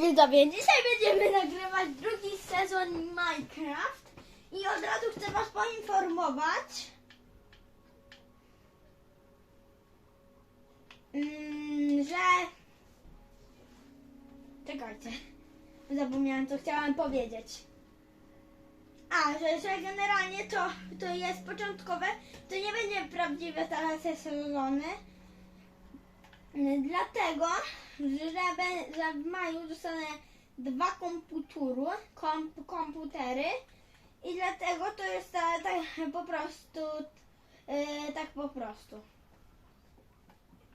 widzowie, dzisiaj będziemy nagrywać drugi sezon Minecraft i od razu chcę was poinformować, mm, że... Czekajcie, zapomniałem co chciałam powiedzieć. A, że, że generalnie to, to jest początkowe, to nie będzie prawdziwe teraz sezony, Dlatego, że, że w maju dostanę dwa komputury, kom, komputery i dlatego to jest ta- tak po prostu, e, tak po prostu.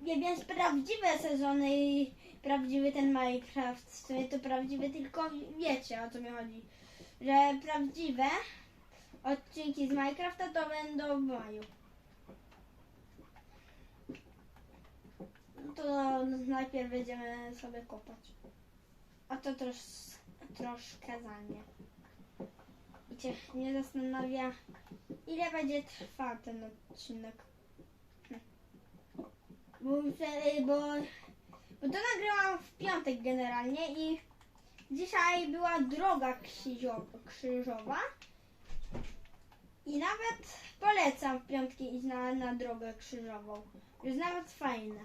Nie, więc prawdziwe sezony i prawdziwy ten Minecraft, w sumie to prawdziwy, tylko wiecie o co mi chodzi, że prawdziwe odcinki z Minecrafta to będą w maju. To najpierw będziemy sobie kopać. A to trosz, troszkę zajmie. I cię nie zastanawia, ile będzie trwał ten odcinek. Bo, bo, bo to nagrałam w piątek generalnie i dzisiaj była droga krzyżowa, krzyżowa. I nawet polecam w piątki iść na, na drogę krzyżową. Jest nawet fajne.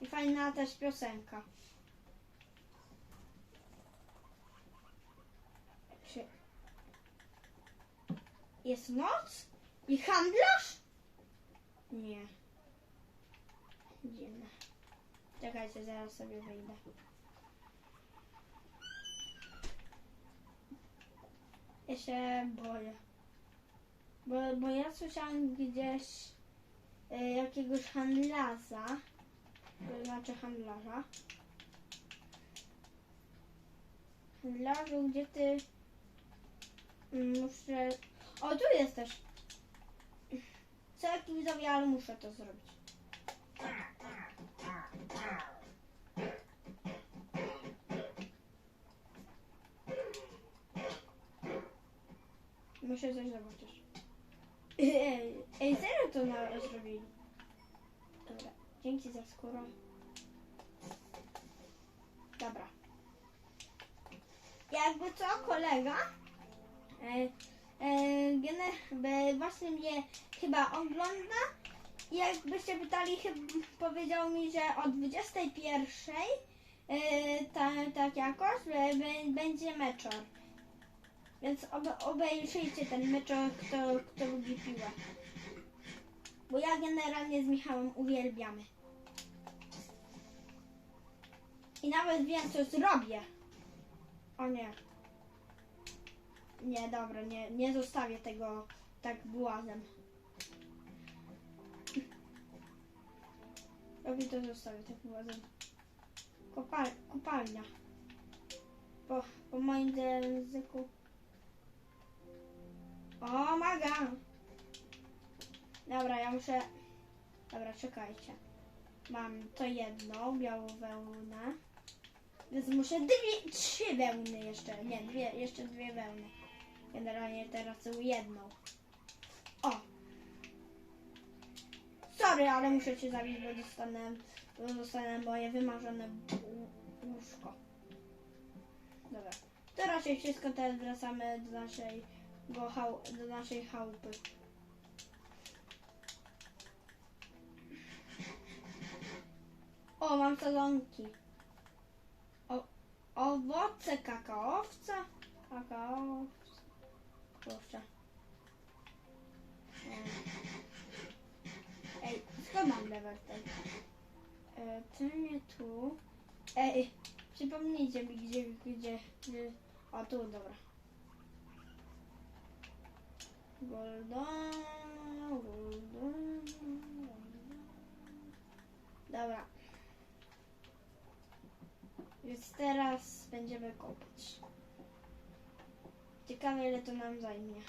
I fajna też piosenka. Czy jest noc? I handlarz? Nie. Dziwne. Czekajcie, zaraz sobie wyjdę. Ja się boję. Bo, bo ja słyszałam gdzieś e, jakiegoś handlarza znaczy handlarza. Handlarzu, gdzie ty... Mm, Muszę... O, tu jesteś. Jak widzowie, ale muszę to zrobić. Muszę coś zobaczyć. Ej serio to na, zrobili. Dzięki za skórę. Dobra. Jakby co, kolega e, e, be, właśnie mnie chyba ogląda jakbyście pytali, powiedział mi, że o 21 e, ta, tak jakoś be, be, będzie meczor. Więc obe, obejrzyjcie ten meczor, kto, kto lubi piłę. Bo ja generalnie z Michałem uwielbiamy. I nawet wiem, co zrobię. O nie. Nie, dobra, nie, nie zostawię tego tak błazem. Robię to zostawię tak błazem. Kopal, kopalnia. Po, po moim języku. O, maga! Dobra, ja muszę... Dobra, czekajcie. Mam to jedną, białą wełnę. Więc muszę dwie, trzy wełny jeszcze. Nie, dwie, jeszcze dwie wełny. Generalnie teraz są jedną. O! Sorry, ale muszę cię zabić, bo dostanę, bo dostanę moje wymarzone łó- łóżko. Dobra. To raczej wszystko, teraz wracamy do naszej, do, naszej chałupy. O, mam sadzonki. Owoce kakaowca. Kakaowca. E, Ej, skąd mam level ten? E, mnie tu. Ej, przypomnijcie mi gdzie, gdzie, gdzie. O, tu, dobra. Golden, golden, golden. Dobra. Więc teraz będziemy kopać. Ciekawe ile to nam zajmie.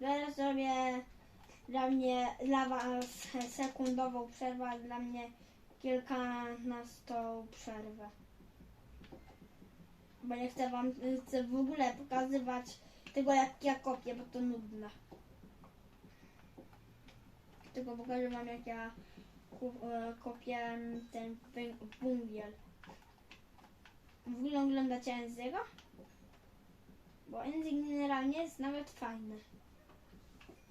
Zaraz zrobię dla mnie, dla was sekundową przerwę, a dla mnie kilkunastą przerwę. Bo nie chcę wam chcę w ogóle pokazywać tego jak ja kopię, bo to nudne. Tylko pokażę wam jak ja e, kopię ten węgiel. W oglądacie Enziego? Bo Enzy generalnie jest nawet fajny.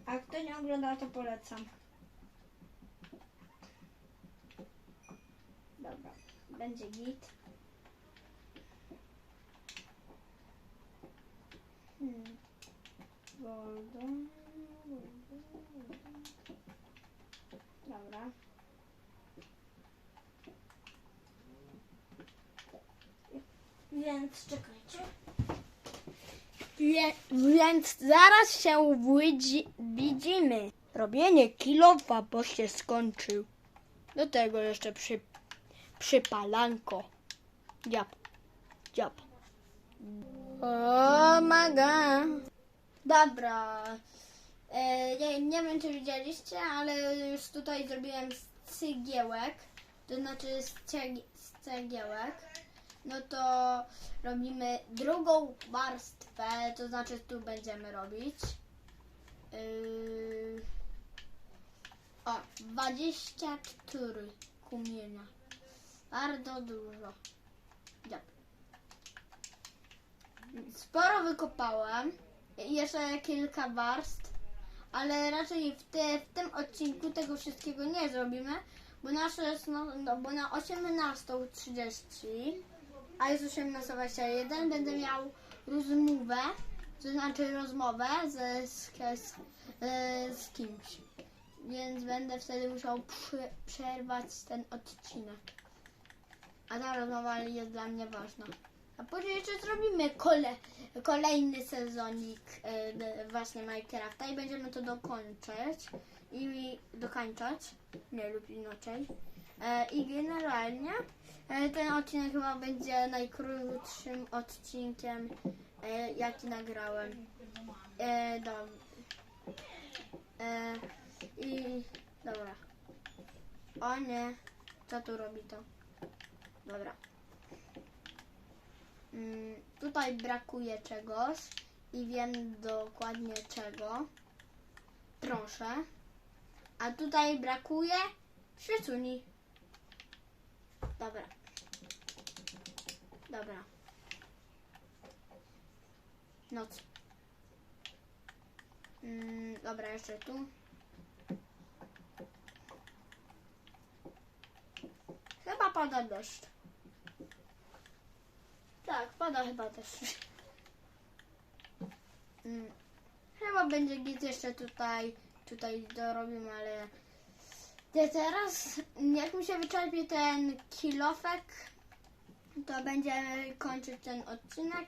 A kto nie ogląda, to polecam. Dobra, będzie git. Hmm. Golden, golden. Dobra. Więc czekajcie. Wie, więc zaraz się widzi, widzimy. Robienie kilofa, bo się skończył. Do tego jeszcze przy, przypalanko. Dziab, dziab. O my god. Dobra. E, nie, wiem, czy widzieliście, ale już tutaj zrobiłem z cegiełek. To znaczy z, z cegiełek. No to robimy drugą warstwę, to znaczy tu będziemy robić. Yy, o, 24 kumienia. Bardzo dużo. Yep. Sporo wykopałem. Jeszcze kilka warstw. Ale raczej w, te, w tym odcinku tego wszystkiego nie zrobimy, bo nasze no, no, bo na 18.30, a jest 18.21, będę miał rozmowę, to znaczy rozmowę z, z, e, z kimś. Więc będę wtedy musiał przy, przerwać ten odcinek. A ta rozmowa jest dla mnie ważna. A później jeszcze zrobimy kole, kolejny sezonik e, właśnie Minecrafta i będziemy to dokończyć i dokończać, nie lub inaczej. E, I generalnie e, ten odcinek chyba będzie najkrótszym odcinkiem, e, jaki nagrałem. E, do, e, I dobra. O nie, co tu robi to? Dobra. Mm, tutaj brakuje czegoś i wiem dokładnie czego. Proszę. A tutaj brakuje świecuni. Dobra. Dobra. Noc. Mm, dobra, jeszcze tu. Chyba pada deszcz. Tak, pada chyba też. Mm, Chyba będzie git jeszcze tutaj, tutaj dorobimy, ale ja teraz, jak mi się wyczerpie ten kilofek, to będziemy kończyć ten odcinek.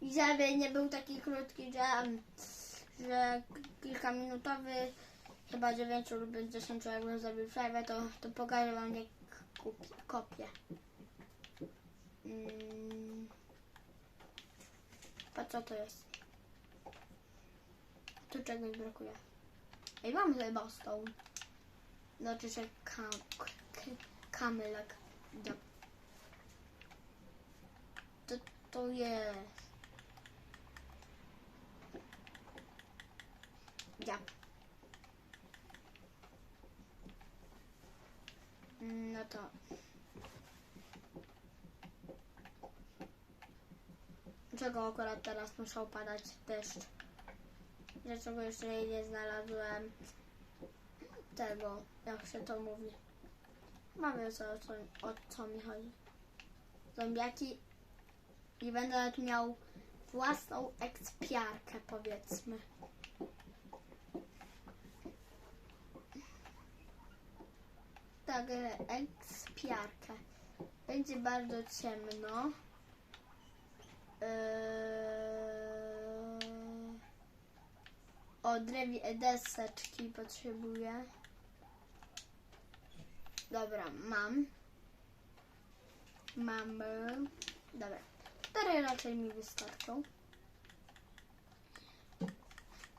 I żeby nie był taki krótki, że, że kilkaminutowy, chyba 9 lub 10, jakbym zrobił przerwę, to, to pokażę wam jak kupię, kopię. Mm. A co to jest? Tu czegoś brakuje. Ej, mam chyba stone. Znaczy, że kam, k, k, kamylek. Ja. To, to jest. Ja. No to. Dlaczego akurat teraz musiał padać deszcz? Dlaczego jeszcze nie znalazłem tego, jak się to mówi? Mamy co, o o co mi chodzi. Zombiaki i będę miał własną ekspiarkę, powiedzmy. Tak, e, ekspiarkę. Będzie bardzo ciemno. Eee... O, drewi deseczki potrzebuję. Dobra, mam. Mamy. Dobra. Cztery raczej mi wystarczą.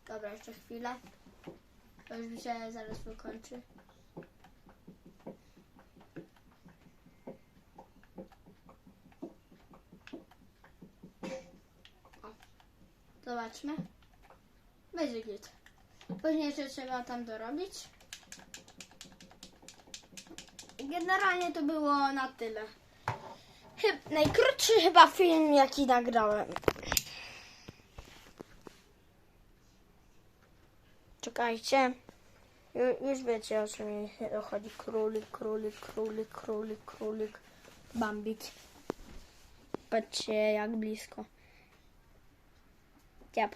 Dobra, jeszcze chwilę. To już mi się zaraz wykończy. Zobaczmy. Będzie git. Później jeszcze trzeba tam dorobić. generalnie to było na tyle. Chyb, najkrótszy chyba film, jaki nagrałem. Czekajcie. Ju, już wiecie o czym mi chodzi. Królik, królik, królik, królik, królik. Bambik. Patrzcie jak blisko. Ciap.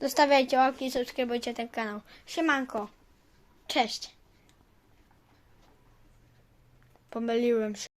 Zostawiajcie łapki, subskrybujcie ten kanał. Siemanko. Cześć. Pomyliłem się.